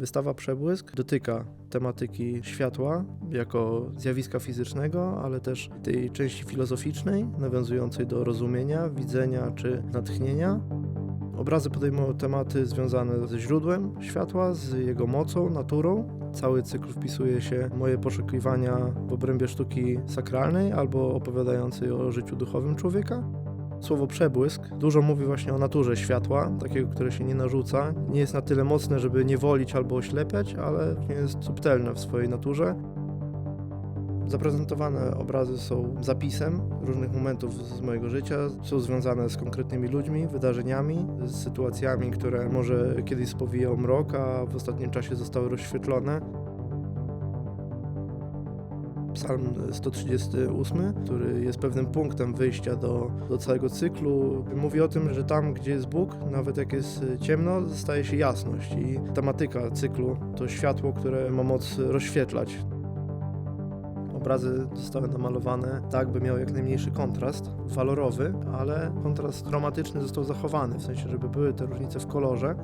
Wystawa Przebłysk dotyka tematyki światła jako zjawiska fizycznego, ale też tej części filozoficznej, nawiązującej do rozumienia, widzenia czy natchnienia. Obrazy podejmują tematy związane ze źródłem światła, z jego mocą, naturą. Cały cykl wpisuje się w moje poszukiwania w obrębie sztuki sakralnej albo opowiadającej o życiu duchowym człowieka. Słowo przebłysk dużo mówi właśnie o naturze światła, takiego, które się nie narzuca. Nie jest na tyle mocne, żeby niewolić albo oślepiać, ale jest subtelne w swojej naturze. Zaprezentowane obrazy są zapisem różnych momentów z mojego życia. Są związane z konkretnymi ludźmi, wydarzeniami, z sytuacjami, które może kiedyś spowijał mrok, a w ostatnim czasie zostały rozświetlone. Psalm 138, który jest pewnym punktem wyjścia do, do całego cyklu, mówi o tym, że tam, gdzie jest Bóg, nawet jak jest ciemno, staje się jasność. I tematyka cyklu to światło, które ma moc rozświetlać. Obrazy zostały namalowane tak, by miały jak najmniejszy kontrast, walorowy, ale kontrast chromatyczny został zachowany, w sensie, żeby były te różnice w kolorze.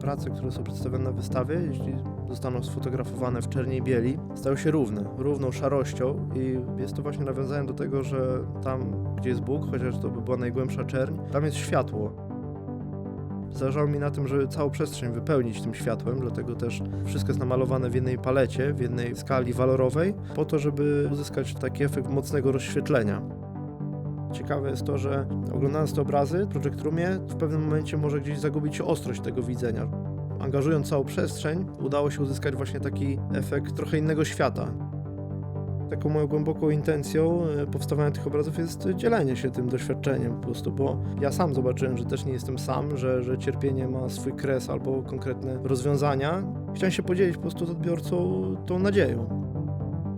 Prace, które są przedstawione na wystawie, jeśli zostaną sfotografowane w czerni bieli, stają się równe, równą szarością i jest to właśnie nawiązanie do tego, że tam, gdzie jest Bóg, chociaż to by była najgłębsza czerń, tam jest światło. Zależało mi na tym, żeby całą przestrzeń wypełnić tym światłem, dlatego też wszystko jest namalowane w jednej palecie, w jednej skali walorowej, po to, żeby uzyskać taki efekt mocnego rozświetlenia. Ciekawe jest to, że oglądając te obrazy w Project Roomie, w pewnym momencie może gdzieś zagubić ostrość tego widzenia. Angażując całą przestrzeń, udało się uzyskać właśnie taki efekt trochę innego świata. Taką moją głęboką intencją e, powstawania tych obrazów jest dzielenie się tym doświadczeniem po prostu, bo ja sam zobaczyłem, że też nie jestem sam, że, że cierpienie ma swój kres albo konkretne rozwiązania. Chciałem się podzielić po prostu z odbiorcą tą nadzieją.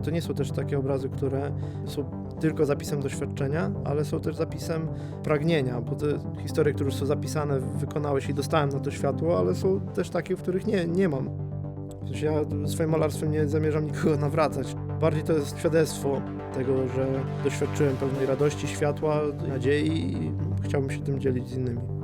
To nie są też takie obrazy, które są tylko zapisem doświadczenia, ale są też zapisem pragnienia, bo te historie, które już są zapisane, wykonałeś i dostałem na to światło, ale są też takie, w których nie, nie mam. W sensie ja swoim malarstwem nie zamierzam nikogo nawracać. Bardziej to jest świadectwo tego, że doświadczyłem pewnej radości, światła, nadziei i chciałbym się tym dzielić z innymi.